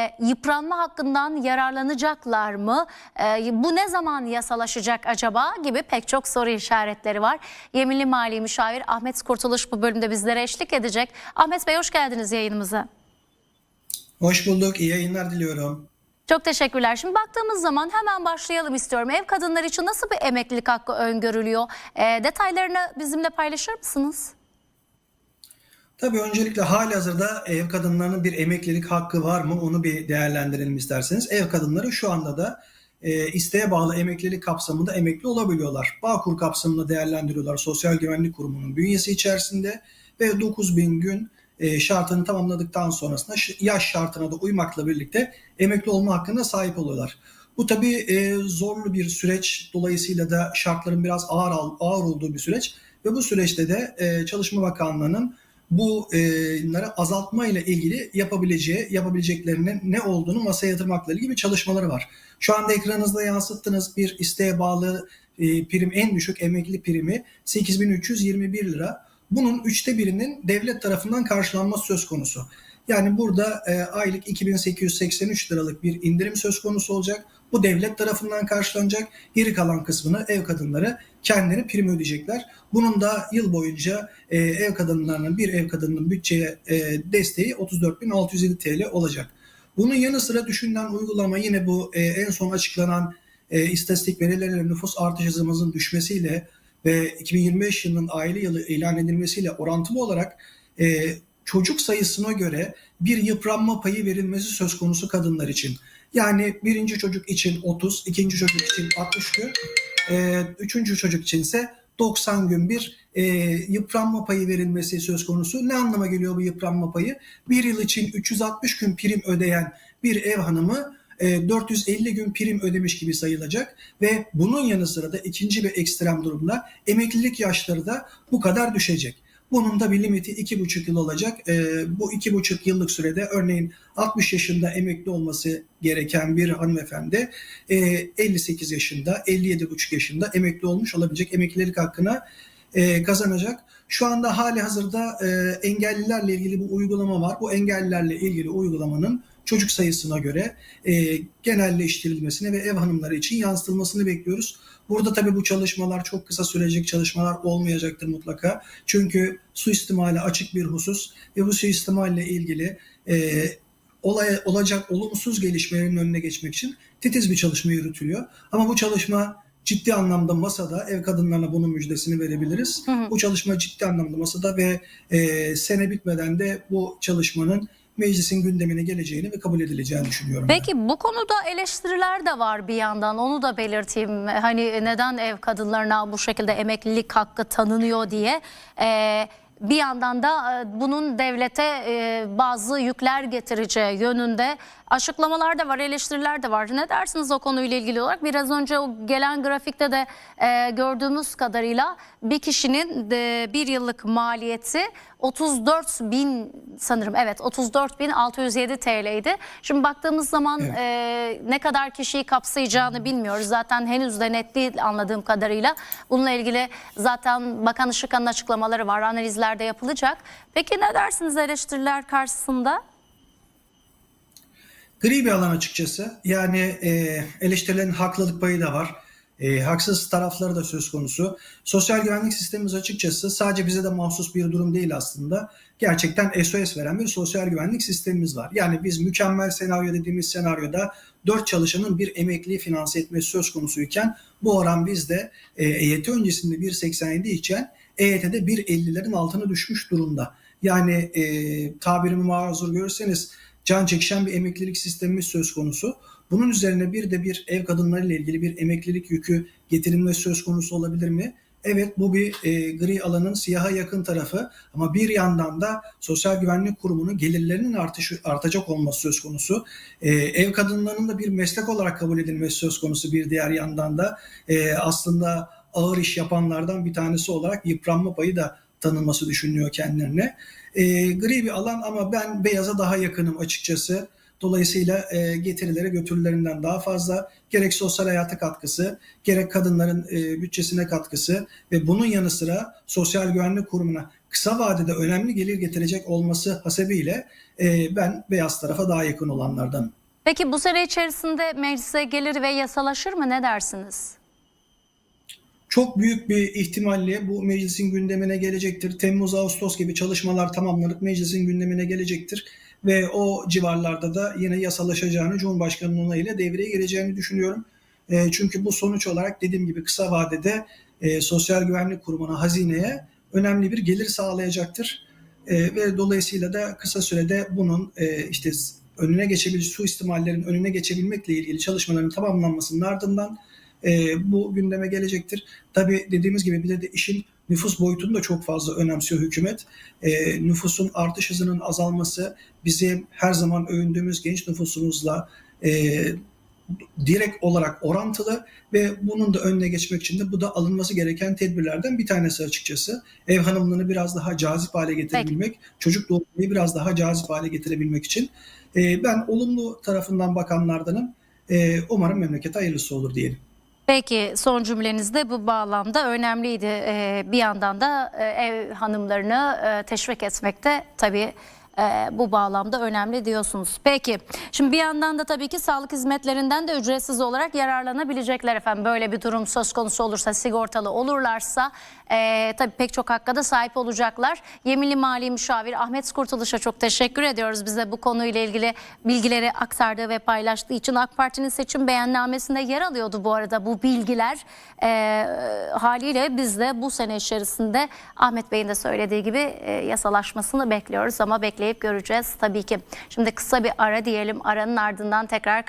E, yıpranma hakkından yararlanacaklar mı? E, bu ne zaman yasalaşacak acaba gibi pek çok soru işaretleri var. Yeminli Mali Müşavir Ahmet Kurtuluş bu bölümde bizlere eşlik edecek. Ahmet Bey hoş geldiniz yayınımıza. Hoş bulduk. İyi yayınlar diliyorum. Çok teşekkürler. Şimdi baktığımız zaman hemen başlayalım istiyorum. Ev kadınları için nasıl bir emeklilik hakkı öngörülüyor? E, detaylarını bizimle paylaşır mısınız? Tabii öncelikle hali hazırda ev kadınlarının bir emeklilik hakkı var mı onu bir değerlendirelim isterseniz. Ev kadınları şu anda da e, isteğe bağlı emeklilik kapsamında emekli olabiliyorlar. Bağkur kapsamında değerlendiriyorlar Sosyal Güvenlik Kurumu'nun bünyesi içerisinde ve 9000 gün e, şartını tamamladıktan sonrasında yaş şartına da uymakla birlikte emekli olma hakkına sahip oluyorlar. Bu tabii e, zorlu bir süreç dolayısıyla da şartların biraz ağır ağır olduğu bir süreç ve bu süreçte de e, Çalışma Bakanlığı'nın bunları azaltma ile ilgili yapabileceği, yapabileceklerinin ne olduğunu masaya yatırmakla ilgili çalışmaları var. Şu anda ekranınızda yansıttığınız bir isteğe bağlı e, prim en düşük emekli primi 8321 lira. Bunun üçte birinin devlet tarafından karşılanması söz konusu. Yani burada e, aylık 2883 liralık bir indirim söz konusu olacak. Bu devlet tarafından karşılanacak. Geri kalan kısmını ev kadınları kendileri prim ödeyecekler. Bunun da yıl boyunca e, ev kadınlarının bir ev kadınının bütçeye e, desteği 34.607 TL olacak. Bunun yanı sıra düşünülen uygulama yine bu e, en son açıklanan e, istatistik verileriyle nüfus artış hızımızın düşmesiyle ve 2025 yılının aile yılı ilan edilmesiyle orantılı olarak e, çocuk sayısına göre bir yıpranma payı verilmesi söz konusu kadınlar için. Yani birinci çocuk için 30, ikinci çocuk için 60 gün, e, üçüncü çocuk için ise 90 gün bir e, yıpranma payı verilmesi söz konusu. Ne anlama geliyor bu yıpranma payı? Bir yıl için 360 gün prim ödeyen bir ev hanımı e, 450 gün prim ödemiş gibi sayılacak ve bunun yanı sıra da ikinci bir ekstrem durumda emeklilik yaşları da bu kadar düşecek. Bunun da bir limiti 2,5 yıl olacak. E, bu 2,5 yıllık sürede örneğin 60 yaşında emekli olması gereken bir hanımefendi e, 58 yaşında, 57,5 yaşında emekli olmuş olabilecek emeklilik hakkına e, kazanacak. Şu anda hali hazırda e, engellilerle ilgili bir uygulama var. Bu engellilerle ilgili uygulamanın çocuk sayısına göre e, genelleştirilmesini ve ev hanımları için yansıtılmasını bekliyoruz. Burada tabii bu çalışmalar çok kısa sürecek çalışmalar olmayacaktır mutlaka. Çünkü suistimale açık bir husus ve bu suistimalle ilgili e, olay, olacak olumsuz gelişmelerin önüne geçmek için titiz bir çalışma yürütülüyor. Ama bu çalışma ciddi anlamda masada ev kadınlarına bunun müjdesini verebiliriz. Hı hı. Bu çalışma ciddi anlamda masada ve e, sene bitmeden de bu çalışmanın meclisin gündemine geleceğini ve kabul edileceğini düşünüyorum. ben. Peki bu konuda eleştiriler de var bir yandan onu da belirteyim. Hani neden ev kadınlarına bu şekilde emeklilik hakkı tanınıyor diye. Ee, bir yandan da e, bunun devlete e, bazı yükler getireceği yönünde açıklamalar da var, eleştiriler de var. Ne dersiniz o konuyla ilgili olarak? Biraz önce o gelen grafikte de e, gördüğümüz kadarıyla bir kişinin bir yıllık maliyeti 34 bin sanırım evet 34 bin 607 TL'ydi. Şimdi baktığımız zaman Evet. e, ne kadar kişiyi kapsayacağını bilmiyoruz. Zaten henüz de net değil anladığım kadarıyla. Bununla ilgili zaten Bakan Işıkhan'ın açıklamaları var. Analizler de yapılacak. Peki ne dersiniz eleştiriler karşısında? Gri bir alan açıkçası. Yani e, eleştirilerin haklılık payı da var. E, haksız tarafları da söz konusu. Sosyal güvenlik sistemimiz açıkçası sadece bize de mahsus bir durum değil aslında. Gerçekten SOS veren bir sosyal güvenlik sistemimiz var. Yani biz mükemmel senaryo dediğimiz senaryoda 4 çalışanın bir emekliyi finanse etmesi söz konusuyken bu oran bizde e, EYT öncesinde 1.87 iken EYT'de 1.50'lerin altına düşmüş durumda. Yani e, tabirimi mazur görürseniz can çekişen bir emeklilik sistemimiz söz konusu. Bunun üzerine bir de bir ev kadınlarıyla ilgili bir emeklilik yükü getirilmesi söz konusu olabilir mi? Evet bu bir e, gri alanın siyaha yakın tarafı ama bir yandan da Sosyal Güvenlik Kurumu'nun gelirlerinin artışı, artacak olması söz konusu. E, ev kadınlarının da bir meslek olarak kabul edilmesi söz konusu bir diğer yandan da e, aslında ağır iş yapanlardan bir tanesi olarak yıpranma payı da tanınması düşünülüyor kendilerine. E, gri bir alan ama ben beyaza daha yakınım açıkçası. Dolayısıyla e, getirileri götürülerinden daha fazla gerek sosyal hayata katkısı, gerek kadınların e, bütçesine katkısı ve bunun yanı sıra Sosyal Güvenlik Kurumu'na kısa vadede önemli gelir getirecek olması hasebiyle e, ben beyaz tarafa daha yakın olanlardan. Peki bu sene içerisinde meclise gelir ve yasalaşır mı ne dersiniz? Çok büyük bir ihtimalle bu meclisin gündemine gelecektir. Temmuz-Ağustos gibi çalışmalar tamamlanıp meclisin gündemine gelecektir. Ve o civarlarda da yine yasalaşacağını, Cumhurbaşkanı'nın onayıyla devreye gireceğini düşünüyorum. E, çünkü bu sonuç olarak dediğim gibi kısa vadede e, Sosyal Güvenlik Kurumu'na, hazineye önemli bir gelir sağlayacaktır. E, ve dolayısıyla da kısa sürede bunun e, işte önüne geçebilir, suistimallerin önüne geçebilmekle ilgili çalışmaların tamamlanmasının ardından e, bu gündeme gelecektir. Tabii dediğimiz gibi bir de, de işin nüfus boyutunu da çok fazla önemsiyor hükümet. E, nüfusun artış hızının azalması bizim her zaman övündüğümüz genç nüfusumuzla e, direkt olarak orantılı ve bunun da önüne geçmek için de bu da alınması gereken tedbirlerden bir tanesi açıkçası. Ev hanımlığını biraz daha cazip hale getirebilmek, çocuk doğurmayı biraz daha cazip hale getirebilmek için. E, ben olumlu tarafından bakanlardanım. E, umarım memlekete hayırlısı olur diyelim. Peki son cümleniz de bu bağlamda önemliydi. Ee, bir yandan da e, ev hanımlarını e, teşvik etmekte tabii e, bu bağlamda önemli diyorsunuz. Peki şimdi bir yandan da tabii ki sağlık hizmetlerinden de ücretsiz olarak yararlanabilecekler efendim. Böyle bir durum söz konusu olursa sigortalı olurlarsa e, tabii pek çok hakka da sahip olacaklar. Yeminli Mali Müşavir Ahmet Kurtuluş'a çok teşekkür ediyoruz. Bize bu konuyla ilgili bilgileri aktardığı ve paylaştığı için AK Parti'nin seçim beyannamesinde yer alıyordu bu arada bu bilgiler. E, haliyle biz de bu sene içerisinde Ahmet Bey'in de söylediği gibi e, yasalaşmasını bekliyoruz ama bekleyip göreceğiz tabii ki. Şimdi kısa bir ara diyelim. Aranın ardından tekrar